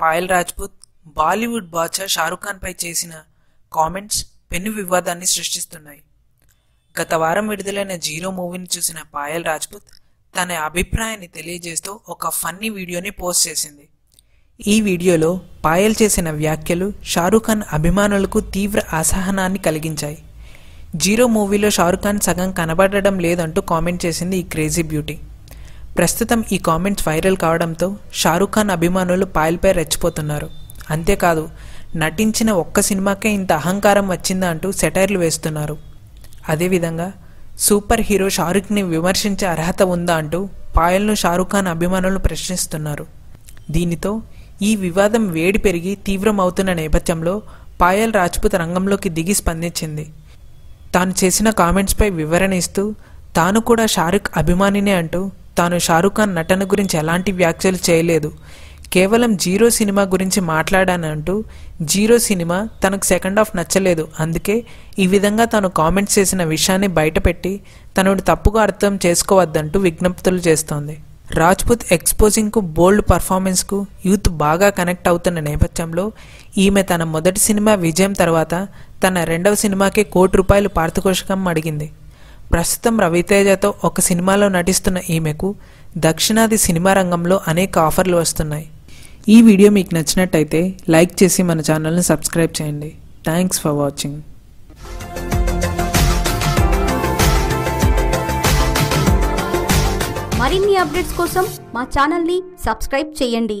పాయల్ రాజ్పుత్ బాలీవుడ్ బాద్షా షారుఖ్ ఖాన్ పై చేసిన కామెంట్స్ పెను వివాదాన్ని సృష్టిస్తున్నాయి. గత వారం విడుదలైన జీరో మూవీని చూసిన పాయల్ రాజ్పుత్ తన అభిప్రాయాన్ని తెలియజేస్తూ ఒక ఫన్నీ వీడియోని పోస్ట్ చేసింది. ఈ వీడియోలో పాయల్ చేసిన వ్యాఖ్యలు షారుఖ్ ఖాన్ అభిమానులకు తీవ్ర అసహనాన్ని కలిగించాయి. జీరో మూవీలో షారుఖ్ ఖాన్ సగం కనబడడం లేదంటూ కామెంట్ చేసింది ఈ క్రేజీ బ్యూటీ. ప్రస్తుతం ఈ కామెంట్స్ వైరల్ కావడంతో షారుఖ్ ఖాన్ అభిమానులు పాయల్పై రెచ్చిపోతున్నారు. అంతేకాదు నటించిన ఒక్క సినిమాకే ఇంత అహంకారం వచ్చిందా అంటూ సెటైర్లు వేస్తున్నారు. అదేవిధంగా సూపర్ హీరో షారుఖ్ని విమర్శించే అర్హత ఉందా అంటూ పాయల్ను షారుఖ్ ఖాన్ అభిమానులు ప్రశ్నిస్తున్నారు. దీనితో ఈ వివాదం వేడి పెరిగి తీవ్రమవుతున్న నేపథ్యంలో పాయల్ రాజ్పుత్ రంగంలోకి దిగి స్పందించింది. తాను చేసిన కామెంట్స్పై వివరణ ఇస్తూ తాను కూడా షారుఖ్ అభిమానినే అంటూ తాను షారుఖ్ ఖాన్ నటన గురించి ఎలాంటి వ్యాఖ్యలు చేయలేదు. కేవలం జీరో సినిమా గురించి మాట్లాడానంటూ జీరో సినిమా తనకు సెకండ్ హాఫ్ నచ్చలేదు. అందుకే ఈ విధంగా తాను కామెంట్స్ చేసిన విషయాన్ని బయటపెట్టి తనను తప్పుగా అర్థం చేసుకోవద్దంటూ విజ్ఞప్తులు చేస్తోంది. రాజ్పుత్ ఎక్స్పోజింగ్కు బోల్డ్ పర్ఫార్మెన్స్కు యూత్ బాగా కనెక్ట్ అవుతున్న నేపథ్యంలో ఈమె తన మొదటి సినిమా విజయం తర్వాత తన రెండవ సినిమాకే కోటి రూపాయలు పార్థకోషకం అడిగింది. ప్రస్తుతం రవితేజతో ఒక సినిమాలో నటిస్తున్న ఈమెకు దక్షిణాది సినిమా రంగంలో అనేక ఆఫర్లు వస్తున్నాయి. ఈ వీడియో మీకు నచ్చినట్టయితే లైక్ చేసి మన ఛానల్ని సబ్స్క్రైబ్ చేయండి. థ్యాంక్స్ ఫర్ వాచింగ్ మరిన్ని అప్డేట్స్ కోసం మా ఛానల్ని సబ్స్క్రైబ్ చేయండి.